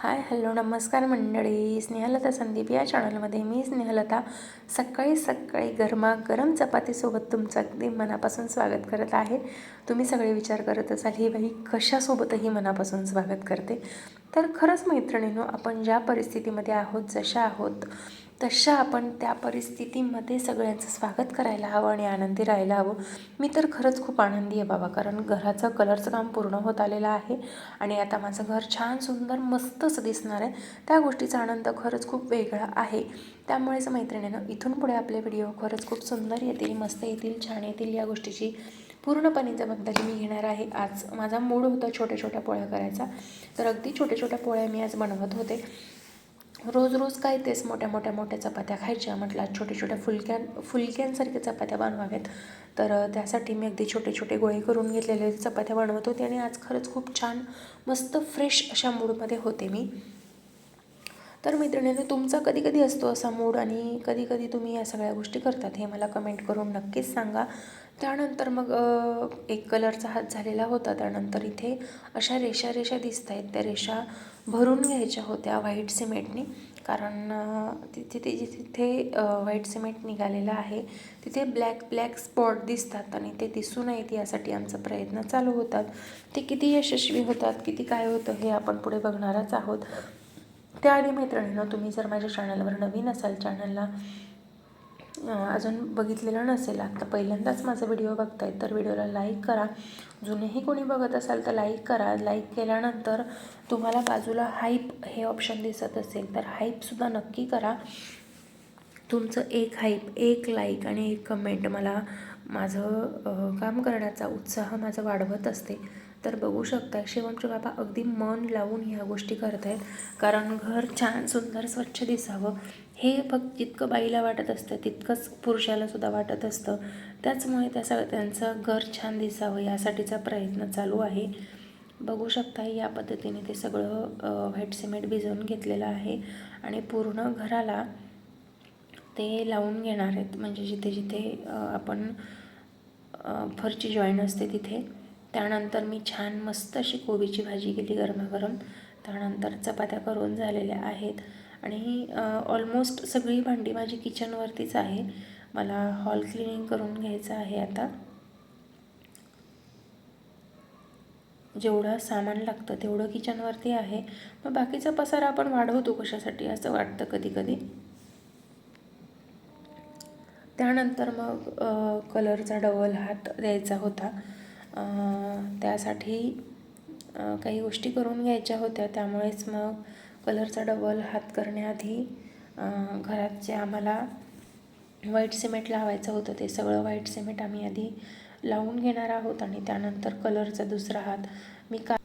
Hi hello नमस्कार मंडळी. स्नेहलता संदीप या चॅनलमध्ये मी स्नेहलता. सकाळी सकाळी गरमागरम चपातीसोबत तुमचं अगदी मनापासून स्वागत करत आहे. तुम्ही सगळे विचार करत असाल ही बाई कशासोबतही मनापासून स्वागत करते? तर खरंच मैत्रिणीनो आपण ज्या परिस्थितीमध्ये आहोत जशा आहोत तशा आपण त्या परिस्थितीमध्ये सगळ्यांचं स्वागत करायला हवं आणि आनंदी राहायला हवं. मी तर खरंच खूप आनंदी आहे बाबा कारण घराचं कलरचं काम पूर्ण होत आलेलं आहे आणि आता माझं घर छान सुंदर मस्त असं दिसणार आहे. त्या गोष्टीचा आनंद खरंच खूप वेगळा आहे. त्यामुळेच मैत्रिणीनं इथून पुढे आपले व्हिडिओ खरंच खूप सुंदर येतील मस्त येतील छान येतील या गोष्टीची पूर्णपणे जबाबदारी मी घेणार आहे. आज माझा मूड होता छोट्या छोट्या पोळ्या करायचा. तर अगदी छोट्या छोट्या पोळ्या मी आज बनवत होते. रोज रोज काय तेच मोठ्या मोठ्या मोठ्या चपात्या खायच्या. म्हटलं छोट्या छोट्या फुलक्यां फुलक्यांसारख्या चपात्या बनवाव्यात तर त्यासाठी मी अगदी छोटे छोटे गोळे करून घेतलेले चपात्या बनवत होते आणि आज खरंच खूप छान मस्त फ्रेश अशा मूडमध्ये होते मी. तर मैत्रिणींनो तुमचा कधी कधी असतो असा मूड आणि कधी कधी तुम्ही या सगळ्या गोष्टी करतात हे मला कमेंट करून नक्कीच सांगा. त्यानंतर मग एक कलरचा हात झालेला होता. त्यानंतर इथे अशा रेषा रेषा दिसत आहेत त्या रेषा भरून घ्यायच्या होत्या व्हाईट सिमेंटनी. कारण तिथे ते जिथे व्हाईट सिमेंट निघालेलं आहे तिथे ब्लॅक ब्लॅक स्पॉट दिसतात आणि ते दिसू नयेत यासाठी आमचा प्रयत्न चालू होतात. ते किती यशस्वी होतात किती काय होतं हे आपण पुढे बघणारच आहोत. त्याआधी मैत्रिणीनं तुम्ही जर माझ्या चॅनलवर नवीन असाल चॅनलला अजून बघितलेलं नसेल. आत्ता पहिल्यांदाच माझा व्हिडिओ बघताय तर व्हिडिओला लाईक करा. जुनेही कोणी बघत असाल तर लाईक करा. लाईक केल्यानंतर तुम्हाला बाजूला हाईप हे ऑप्शन दिसत असेल तर हाईपसुद्धा नक्की करा. तुमचं एक हाईप एक लाईक आणि एक कमेंट मला माझं काम करण्याचा उत्साह माझा वाढवत असते. तर बघू शकता शिवमचे बाबा अगदी मन लावून ह्या गोष्टी करत आहेत कारण घर छान सुंदर स्वच्छ दिसावं. हे फक्त जितकं बाईला वाटत असतं तितकंच पुरुषाला सुद्धा वाटत असतं. त्याचमुळे त्या त्यांचं घर छान दिसावं यासाठीचा प्रयत्न चालू आहे. बघू शकता या पद्धतीने ते सगळं व्हाईट सिमेंट भिजवून घेतलेलं आहे आणि पूर्ण घराला ते लावून घेणार आहेत. म्हणजे जिथे जिथे आपण फरची जॉईन असते तिथे. त्यानंतर मी छान मस्त अशी कोबीची भाजी केली गरमागरम. त्यानंतर चपात्या करून झालेल्या आहेत. आणि ऑलमोस्ट सगळी भांडी माझी किचनवरतीच आहे. मला हॉल क्लिनिंग करून घ्यायचं आहे आता. जेवढं सामान लागतं तेवढं किचनवरती आहे. मग बाकीचा पसारा आपण वाढवतो कशासाठी असं वाटतं कधी कधी. त्यानंतर मग कलरचा डबल हात द्यायचा होता. त्यासाठी काही गोष्टी करून घ्यायच्या होत्या. त्यामुळेच मग कलरचा डबल हात करण्याआधी घरात जे आम्हाला व्हाईट सिमेंट लावायचं होतं ते सगळं व्हाईट सिमेंट आम्ही आधी लावून घेणार आहोत आणि त्यानंतर कलरचा दुसरा हात मी का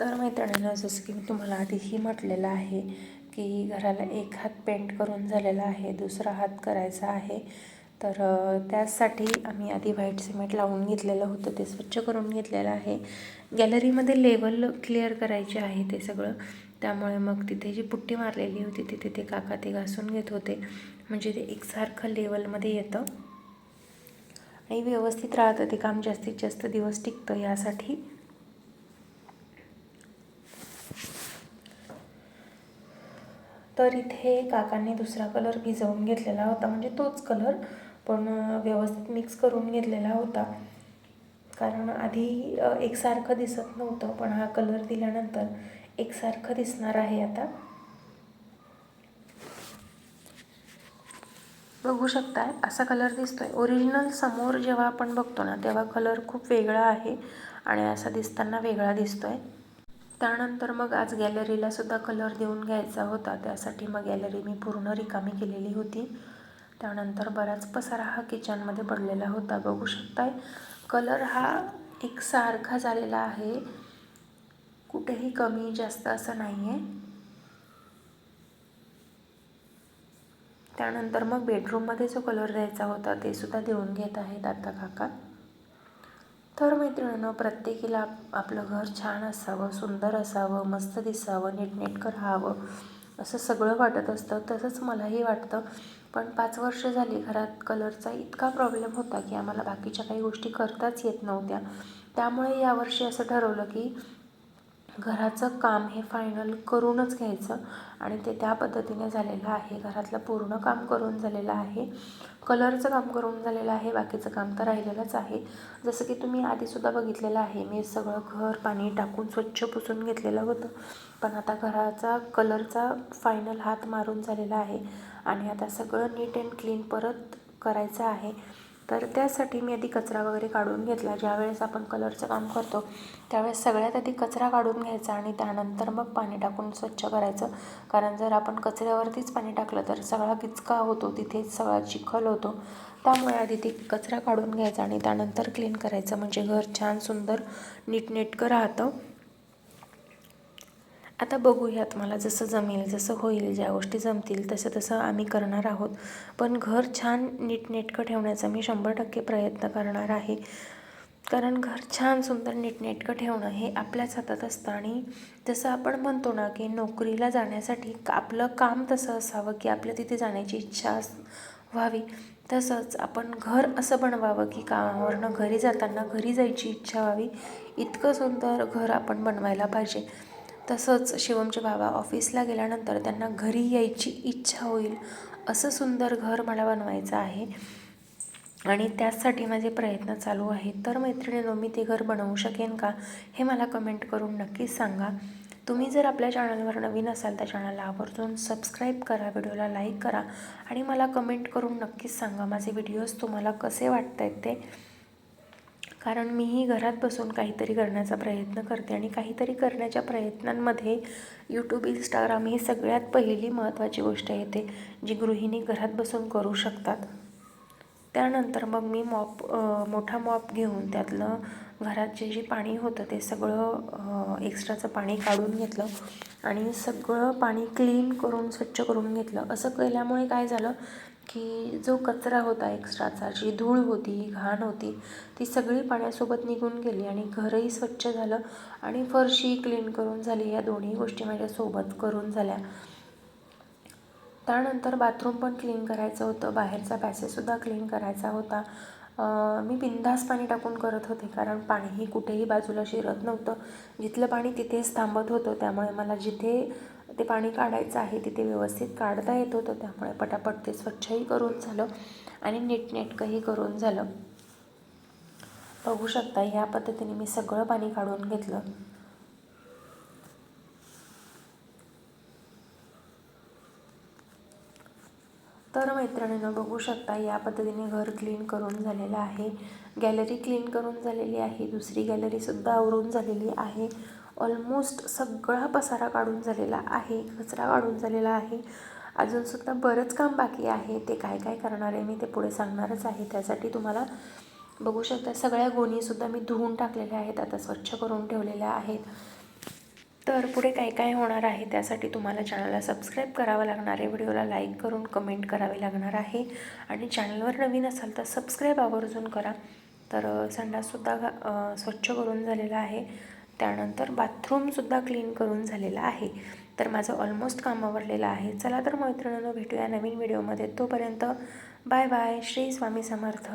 तर मैत्रिणीनं जसं की मी तुम्हाला आधीही म्हटलेलं आहे की घराला एक हात पेंट करून झालेला आहे दुसरा हात करायचा आहे. तर त्यासाठी आम्ही आधी व्हाईट सिमेंट लावून घेतलेलं होतं ते स्वच्छ करून घेतलेलं आहे. गॅलरीमध्ये लेवल क्लिअर करायचे आहे ते सगळं त्यामुळे मग तिथे जी पुट्टी मारलेली होती तिथे ते काका ते घासून घेत होते. म्हणजे ते एकसारखं लेवलमध्ये येतं. आणि व्यवस्थित राहतं ते काम जास्तीत जास्त दिवस टिकतं यासाठी. तर इथे काकांनी दुसरा कलर भिजवून घेतलेला होता. म्हणजे तोच कलर पण व्यवस्थित मिक्स करून घेतलेला होता. कारण आधी एकसारखं दिसत नव्हतं पण हा कलर दिल्यानंतर एकसारखं दिसणार आहे आता. बघू शकताय असा कलर दिसतोय. ओरिजिनल समोर जेव्हा आपण बघतो ना तेव्हा कलर खूप वेगळा आहे आणि असा दिसताना वेगळा दिसतोय. त्यानंतर मग आज गॅलरीला सुद्धा कलर देऊन घ्यायचा होता. त्यासाठी मग गॅलरी मी पूर्ण रिकामी केलेली होती. त्यानंतर बराच पसारा हा किचनमध्ये पडलेला होता. बघू शकताय कलर हा एकसारखा झालेला आहे. कुठेही कमी जास्त असं नाही आहे त्यानंतर मग बेडरूममध्ये जो कलर द्यायचा होता ते सुद्धा देऊन घेत आहेत आता काका. तर मैत्रिणीनं प्रत्येकीला आपलं घर छान असावं सुंदर असावं मस्त दिसावं नीटनेटकं राहावं असं सगळं वाटत असतं. तसंच मलाही वाटतं. पण पाच वर्ष झाली घरात कलरचा इतका प्रॉब्लेम होता की आम्हाला बाकीच्या काही गोष्टी करताच येत नव्हत्या. त्यामुळे यावर्षी असं ठरवलं की घराचं काम हे फायनल करूनच घ्यायचं. आणि ते त्या पद्धतीने झालेलं आहे. घरातलं पूर्ण काम करून झालेलं आहे. कलरचं काम करून झालेलं आहे. बाकीचं काम तर राहिलेलंच आहे. जसं की तुम्ही आधीसुद्धा बघितलेलं आहे. मी सगळं घर पाणी टाकून स्वच्छ पुसून घेतलेलं होतं. पण आता घराचा कलरचा फायनल हात मारून झालेला आहे. आणि आता सगळं नीट अँड क्लीन परत करायचं आहे. तर त्यासाठी मी आधी कचरा वगैरे काढून घेतला. ज्यावेळेस आपण कलरचं काम करतो त्यावेळेस सगळ्यात आधी कचरा काढून घ्यायचा आणि त्यानंतर मग पाणी टाकून स्वच्छ करायचं. कारण जर आपण कचऱ्यावरतीच पाणी टाकलं तर सगळा किचका होतो तिथेच सगळा चिखल होतो. त्यामुळे आधी ते कचरा काढून घ्यायचा आणि त्यानंतर क्लीन करायचं. म्हणजे घर छान सुंदर नीटनेटकं राहतं. आता बघूयात मला जसं जमेल जसं होईल ज्या गोष्टी जमतील तसं तसं आम्ही करणार आहोत. पण घर छान नीटनेटकं ठेवण्याचा मी शंभर टक्के प्रयत्न करणार आहे. कारण घर छान सुंदर नीटनेटकं ठेवणं हे आपल्याच हातात असतं आणि जसं आपण म्हणतो ना की नोकरीला जाण्यासाठी आपलं काम तसं असावं की आपल्या तिथे जाण्याची इच्छा व्हावी. तसंच आपण घर असं बनवावं की कामावरनं घरी जाताना घरी जायची इच्छा व्हावी. इतकं सुंदर घर आपण बनवायला पाहिजे. तसंच शिवमचे बाबा ऑफिसला गेल्यानंतर त्यांना घरी यायची इच्छा होईल असं सुंदर घर मला बनवायचं आहे. आणि त्याचसाठी माझे प्रयत्न चालू आहेत. तर मैत्रिणीनो मी ते घर बनवू शकेन का हे मला कमेंट करून नक्कीच सांगा. तुम्ही जर आपल्या चॅनलवर नवीन असाल तर चॅनलला आवर्जून सबस्क्राईब करा व्हिडिओला लाईक करा आणि मला कमेंट करून नक्कीच सांगा माझे व्हिडिओज तुम्हाला कसे वाटत आहेत ते. कारण मीही घरात बसून काहीतरी करण्याचा प्रयत्न करते आणि काहीतरी करण्याच्या प्रयत्नांमध्ये यूट्यूब इंस्टाग्राम ही सगळ्यात पहिली महत्त्वाची गोष्ट येते जी गृहिणी घरात बसून करू शकतात. त्यानंतर मग मी मॉप मोठा मॉप घेऊन त्यातलं घरात जे जे पाणी होतं ते सगळं एक्स्ट्राचं पाणी काढून घेतलं आणि सगळं पाणी क्लीन करून स्वच्छ करून घेतलं. असं केल्यामुळे काय झालं की जो कचरा होता एक्स्ट्राचा जी धूळ होती घाण होती ती सगळी पाण्यासोबत निघून गेली आणि घरही स्वच्छ झालं आणि फरशी क्लीन करून झाली. या दोन्ही गोष्टी माझ्यासोबत करून झाल्या. त्यानंतर बाथरूम पण क्लीन करायचं होतं. बाहेरचा पॅसेजसुद्धा क्लीन करायचा होता. मी बिंदास पाणी टाकून करत होते कारण पाणीही कुठेही बाजूला शिरत नव्हतं. जिथलं पाणी तिथेच थांबत होतं त्यामुळे मला जिथे ते पाणी काढायचं आहे तिथे व्यवस्थित काढता येत होतं. त्यामुळे पटापट ते स्वच्छही करून झालं आणि नीटनेटकंही करून झालं. बघू शकता ह्या पद्धतीने मी सगळं पाणी काढून घेतलं. तर मैत्रिणीनं बघू शकता या पद्धतीने घर क्लीन करून झालेलं आहे. गॅलरी क्लीन करून झालेली आहे. दुसरी गॅलरीसुद्धा आवरून झालेली आहे. ऑलमोस्ट सगळा पसारा काढून झालेला आहे. कचरा काढून झालेला आहे. अजूनसुद्धा बरंच काम बाकी आहे. ते काय काय करणार आहे मी ते पुढे सांगणारच आहे. त्यासाठी तुम्हाला बघू शकता सगळ्या गोणीसुद्धा मी धुवून टाकलेल्या आहेत. आता स्वच्छ करून ठेवलेल्या आहेत. तर पुढे काय काय होणार आहे त्यासाठी तुम्हाला चॅनलला सबस्क्राईब करावं लागणार आहे. व्हिडिओला लाईक करून कमेंट करावे लागणार आहे. आणि चॅनलवर नवीन असाल तर सबस्क्राईब आवर्जून करा. तर संडाससुद्धा स्वच्छ करून झालेला आहे. त्यानंतर बाथरूमसुद्धा क्लीन करून झालेला आहे. तर माझं ऑलमोस्ट काम आवरलेलं आहे. चला तर मैत्रिणींनो भेटूया नवीन व्हिडिओमध्ये. तोपर्यंत बाय बाय श्री स्वामी समर्थ.